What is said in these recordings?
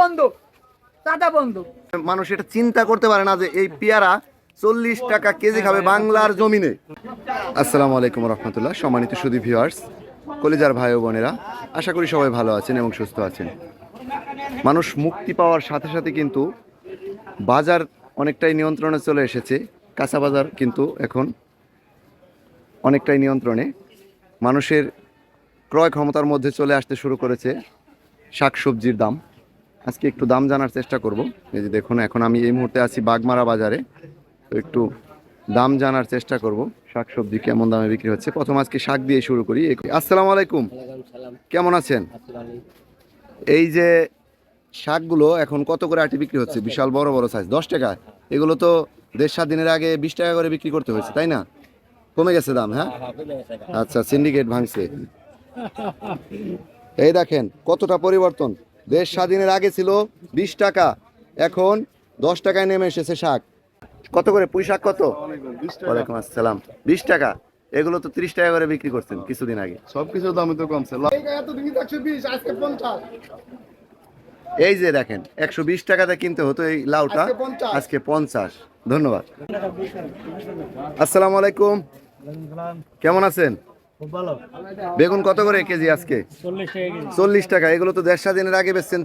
বন্ধু সাদা বন্ধু। মানুষ এটা চিন্তা করতে পারে না যে এই পেয়ারা চল্লিশ টাকা কেজি খাবে বাংলার জমিনে। আসসালামু আলাইকুম রহমতুল্লাহ সম্মানিত সুদী ভিউয়ার্স কলিজার ভাই বোনেরা আশা করি সবাই ভালো আছেন এবং সুস্থ আছেন। মানুষ মুক্তি পাওয়ার সাথে সাথে কিন্তু বাজার অনেকটাই নিয়ন্ত্রণে চলে এসেছে। কাঁচা বাজার কিন্তু এখন অনেকটাই নিয়ন্ত্রণে। মানুষের ক্রয় ক্ষমতার মধ্যে চলে আসতে শুরু করেছে শাকসবজির দাম। আজকে একটু দাম জানার চেষ্টা করব। এই যে দেখুন এখন আমি এই মুহূর্তে আছি বাগমারা বাজারে। তো একটু দাম জানার চেষ্টা করব শাকসবজি কেমন দামে বিক্রি হচ্ছে। প্রথম আজকে শাক দিয়ে শুরু করি। আসসালামু আলাইকুম। কেমন আছেন? এই যে শাকগুলো এখন কত করে আটি বিক্রি হচ্ছে? বিশাল বড় বড় সাইজ দশ টাকা। এগুলো তো দেড় সাত দিনের আগে বিশ টাকা করে বিক্রি করতে হয়েছে তাই না? কমে গেছে দাম হ্যাঁ? আচ্ছা সিন্ডিকেট ভাঙছে। এই দেখেন কতটা পরিবর্তন। দেশ স্বাধীনের আগে ছিল বিশ টাকা এখন দশ টাকায় নেমে এসেছে শাক। কত করে? পুঁই শাক কত? ওয়ালাইকুম আসসালাম। বিশ টাকা এগুলো তো ত্রিশ টাকা করে বিক্রি করছেন কিছুদিন আগে। সবকিছুর দামই তো কমছে। এই যে দেখেন একশো বিশ টাকাতে কিনতে হতো এই লাউটা আজকে পঞ্চাশ। ধন্যবাদ। আসসালামু আলাইকুম। কেমন আছেন? বেগুন কত করে কেজি আজকে? চল্লিশ টাকা এগুলো তো দেড় স্বাধীনের আগে বেচছেন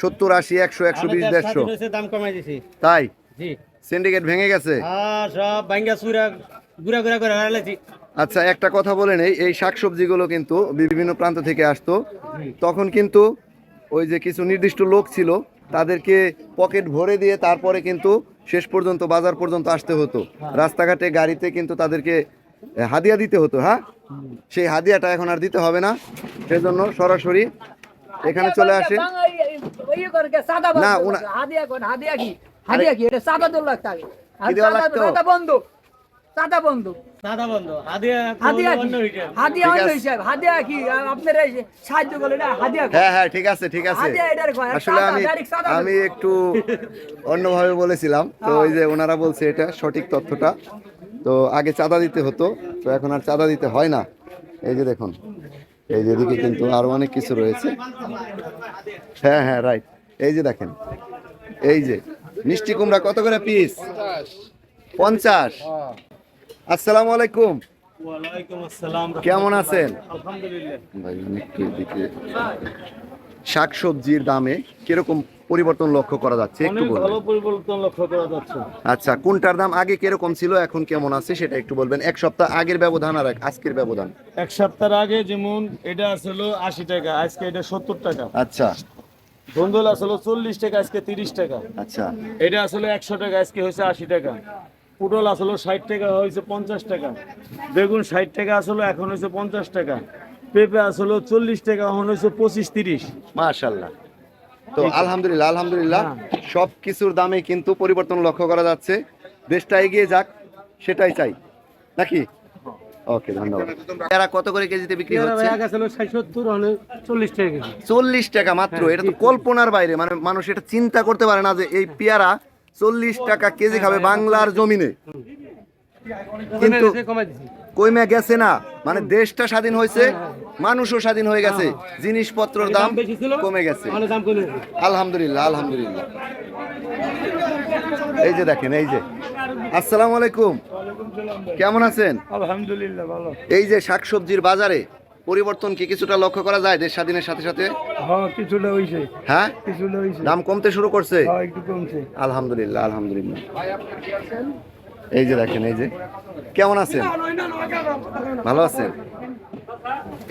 সত্তর আশি একশো একশো বিশ দেড়শো দাম কমাই দিছি। তাই? সিন্ডিকেট ভেঙে গেছে? হারাইছি। আচ্ছা একটা কথা বলে নেই এই শাকসবজিগুলো কিন্তু বিভিন্ন প্রান্ত থেকে আসতো। তখন কিন্তু ওই যে কিছু নির্দিষ্ট লোক ছিল তাদেরকে পকেট ভরে দিয়ে তারপরে কিন্তু শেষ পর্যন্ত বাজার পর্যন্ত আসতে হতো। রাস্তাঘাটে গাড়িতে কিন্তু তাদেরকে হাদিয়া দিতে হতো হ্যাঁ? সেই হাদিয়াটা এখন আর দিতে হবে না। সেজন্য সরাসরি এখানে চলে আসে। করে কে সাদা না, হাদিয়া হাদিয়া কি? হাদিয়া কি? এটা সাদা দোল লাগতো আগে আর কি দেওয়া সাদা- লাগতো? সাদা বন্ধু। সাদা বন্ধু। সাদা বন্ধ। হাদিয়া হাদিয়া কি? অন্য হিটার হাদিয়া ঠিক অন্য আছে। হিসাব। হাদিয়া কি? আ- আপনারা এই যে সাহায্য করলেন না হাদিয়া কি? হ্যাঁ হ্যাঁ ঠিক আছে ঠিক আছে। হাদিয়া আসলে আমি আমি একটু অন্যভাবে বলেছিলাম। তো ওই যে ওনারা বলছে এটা সঠিক তথ্যটা। তো আগে চাঁদা দিতে হতো তো এখন আর চাঁদা দিতে হয় না। এই যে দেখুন এই যে এদিকে কিন্তু আরও অনেক কিছু রয়েছে। হ্যাঁ হ্যাঁ রাইট এই যে দেখেন এই যে মিষ্টি কুমড়া কত করে পিস পঞ্চাশ। আসসালামু আলাইকুম। কেমন আছেন? এদিকে শাকসবজির দামে কীরকম পরিবর্তন লক্ষ্য করা যাচ্ছে একটু ভালো পরিবর্তন লক্ষ্য করা যাচ্ছে। আচ্ছা কোনটার দাম আগে কীরকম ছিল এখন কেমন আছে সেটা একটু বলবেন। এক সপ্তাহ আগের ব্যবধান আর আজকের ব্যবধান। এক সপ্তাহ আগে যেমন এটা আসলো আশি টাকা আজকে এটা সত্তর টাকা। আচ্ছা। ধন্দল আসলো চল্লিশ টাকা আজকে তিরিশ টাকা। আচ্ছা। এটা আসলে একশো টাকা আজকে হয়েছে আশি টাকা। পটল আসলে ষাট টাকা হয়েছে পঞ্চাশ টাকা। বেগুন ষাট টাকা আসলে এখন হয়েছে পঞ্চাশ টাকা। পেঁপে আসলে চল্লিশ টাকা এখন হয়েছে পঁচিশ তিরিশ। মাশাল্লাহ। তো আলহামদুলিল্লাহ আলহামদুলিল্লাহ। সব কিছুর দামে কিন্তু পরিবর্তন লক্ষ্য করা যাচ্ছে। দেশটা এগিয়ে যাক সেটাই চাই। নাকি? ওকে ধন্যবাদ। এরা কত করে কেজিতে বিক্রি হচ্ছে? চল্লিশ টাকা চল্লিশ টাকা মাত্র এটা তো কল্পনার বাইরে। মানে মানুষ এটা চিন্তা করতে পারে না যে এই পেয়ারা চল্লিশ টাকা কেজি খাবে বাংলার জমিনে। কিন্তু কইমে গেছে না মানে দেশটা স্বাধীন হয়েছে মানুষও স্বাধীন হয়ে গেছে জিনিসপত্রের দাম কমে গেছে। মানে আলহামদুলিল্লাহ আলহামদুলিল্লাহ। এই যে দেখেন এই যে। আসসালামু আলাইকুম। কেমন আছেন? আলহামদুলিল্লাহ ভালো। এই যে শাকসবজির বাজারে পরিবর্তন কি কিছুটা লক্ষ্য করা যায় দেশ স্বাধীনের সাথে সাথে? হ্যাঁ কিছুটা হয়েছে হ্যাঁ? কিছুটা হয়েছে দাম কমতে শুরু করছে? একটু কমছে। আলহামদুলিল্লাহ আলহামদুলিল্লাহ। এই যে দেখেন এই যে। কেমন আছেন? ভালো আছেন?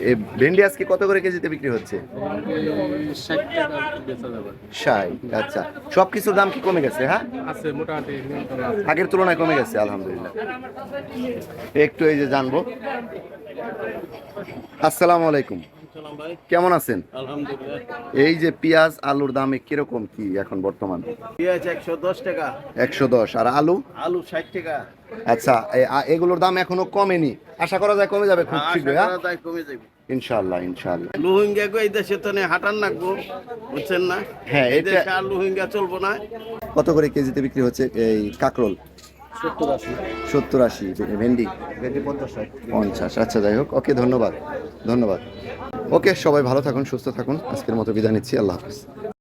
এই ভেন্ডি আজকে কত করে কেজিতে বিক্রি হচ্ছে? ষাট আচ্ছা। সব কিছুর দাম কি কমে গেছে হ্যাঁ? আগের তুলনায় কমে গেছে আলহামদুলিল্লাহ। একটু এই যে জানব। আসসালামু আলাইকুম। কেমন আছেন? এই যে পেঁয়াজ আলুর দামে কীরকম কি এখন বর্তমান? পেঁয়াজ একশো দশ টাকা। একশো দশ। আর আলু? আলু ষাট টাকা। আচ্ছা এগুলোর দাম এখনও কমেনি। আশা করা যায় কমে যাবে খুব শীঘ্রই হ্যাঁ? কমে যাবে। ইনশাআল্লাহ ইনশাআল্লাহ। লুহিঙ্গা গো এই দেশে তো হাঁটান নাকবো বুঝছেন না? হ্যাঁ এই দেশে আর লুহিঙ্গা চলবো না। কত করে কেজিতে বিক্রি হচ্ছে এই কাকরোল? সত্তর আশি। সত্তর আশি ভেন্ডি? পঞ্চাশ আচ্ছা যাই হোক। ওকে ধন্যবাদ ধন্যবাদ। ওকে সবাই ভালো থাকুন সুস্থ থাকুন। আজকের মতো বিদায় নিচ্ছি আল্লাহ হাফিজ।